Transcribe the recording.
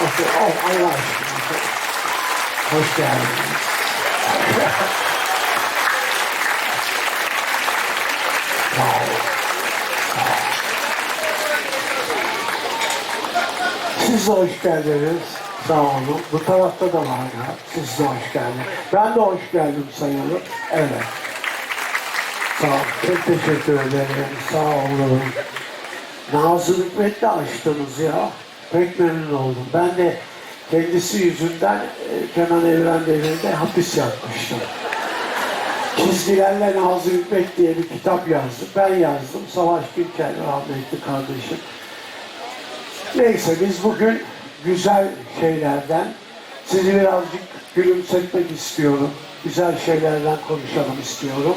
Otur, al. Hoş geldiniz. Siz de hoş geldiniz. Sağ olun. Bu tarafta da var ya. Siz de hoş geldiniz. Ben de hoş geldim sayılır. Evet. Sağ olun. Çok teşekkür ederim. Sağ olun. Nazım Hikmet'le açtınız ya. Pek memnun oldum. Ben de kendisi yüzünden e, Kenan Evren devrinde hapis yatmıştım. Çizgilerle Nazım Hikmet diye bir kitap yazdım. Ben yazdım. Savaş Gülken rahmetli kardeşim. Neyse biz bugün güzel şeylerden sizi birazcık gülümsetmek istiyorum. Güzel şeylerden konuşalım istiyorum.